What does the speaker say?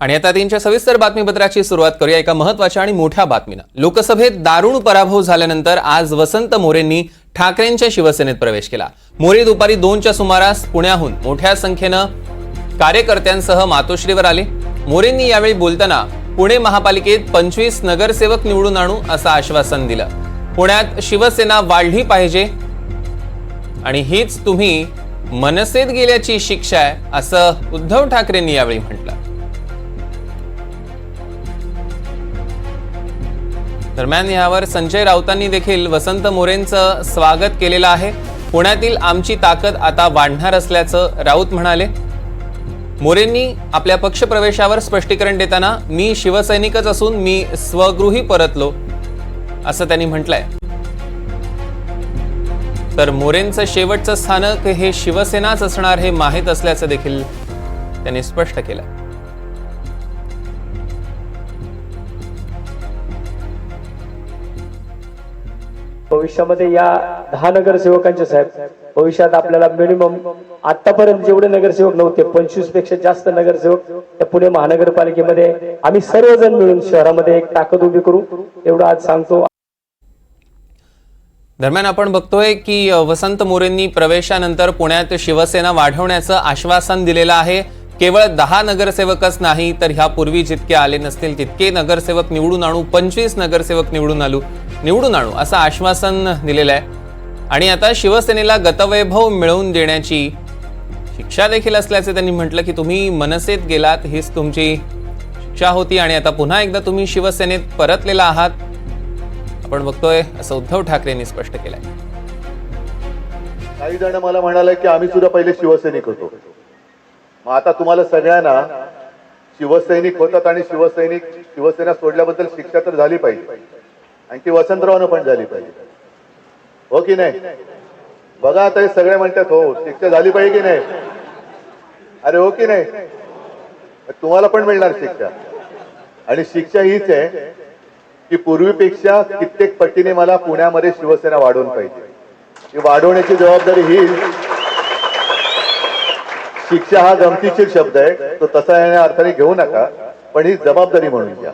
आणि आता तीनच्या सविस्तर बातमीपत्राची सुरुवात करूया एका महत्त्वाच्या आणि मोठ्या बातमीनं. लोकसभेत दारुण पराभव झाल्यानंतर आज वसंत मोरेंनी ठाकरेंच्या शिवसेनेत प्रवेश केला. मोरे दुपारी दोनच्या सुमारास पुण्याहून मोठ्या संख्येनं कार्यकर्त्यांसह मातोश्रीवर आले. मोरेंनी यावेळी बोलताना पुणे महापालिकेत पंचवीस नगरसेवक निवडून आणू असं आश्वासन दिलं. पुण्यात शिवसेना वाढली पाहिजे आणि हीच तुम्ही मनसेत गेल्याची शिक्षा आहे असं उद्धव ठाकरेंनी यावेळी म्हटलं. दरम्यान यावर संजय राऊतांनी देखील वसंत मोरेंचं स्वागत केलेलं आहे. पुण्यातील आमची ताकद आता वाढणार असल्याचं राऊत म्हणाले. मोरेंनी आपल्या पक्षप्रवेशावर स्पष्टीकरण देताना मी शिवसैनिकच असून मी स्वगृही परतलो असं त्यांनी म्हटलंय. तर मोरेंचं शेवटचं स्थानक हे शिवसेनाच असणार हे माहीत असल्याचं देखील त्यांनी स्पष्ट केलं भविष्यामध्ये या दहा नगरसेवकांचे साहेब भविष्यात आपल्याला मिनिमम आतापर्यंत जेवढे नगरसेवक नव्हते पंचवीसपेक्षा जास्त नगरसेवक त्या पुणे महानगरपालिकेमध्ये आम्ही सर्वजण मिळून शहरामध्ये एक ताकद उभी करू एवढं आज सांगतो. दरम्यान आपण बघतोय की वसंत मोरेंनी प्रवेशानंतर पुण्यात शिवसेना वाढवण्याचं आश्वासन दिलेलं आहे. केवळ दहा नगरसेवकच नाही तर ह्यापूर्वी जितके आले नसतील तितके नगरसेवक निवडून आणू पंचवीस नगरसेवक निवडून आणू निवडून आणू असं आश्वासन दिलेलं आहे. आणि आता शिवसेनेला गतवैभव मिळवून देण्याची शिक्षा देखील असल्याचे त्यांनी म्हटलं की तुम्ही मनसेत गेलात हीच तुमची शिक्षा होती आणि आता पुन्हा एकदा तुम्ही शिवसेनेत परतलेला आहात. आपण बघतोय असं उद्धव ठाकरेंनी स्पष्ट केलंय. काही जण मला म्हणाले की आम्ही सुद्धा पहिले शिवसैनिक होतो. मग आता तुम्हाला सगळ्यांना शिवसैनिक होतात आणि शिवसैनिक शिवसेना सोडल्याबद्दल शिक्षा तर झाली पाहिजे. आणखी वसंतरावनं पण झाली पाहिजे. हो की नाही? बघा आता हे सगळे म्हणतात हो शिक्षा झाली पाहिजे की नाही? अरे हो की नाही? तुम्हाला पण मिळणार शिक्षा. आणि शिक्षा हीच आहे की पूर्वीपेक्षा कित्येक पटीने मला पुण्यामध्ये शिवसेना वाढवून पाहिजे. ही वाढवण्याची जबाबदारी ही शिक्षा हा गमतीशीर शब्द आहे. तो तसा या अर्थाने घेऊ नका. पण ही जबाबदारी म्हणून घ्या.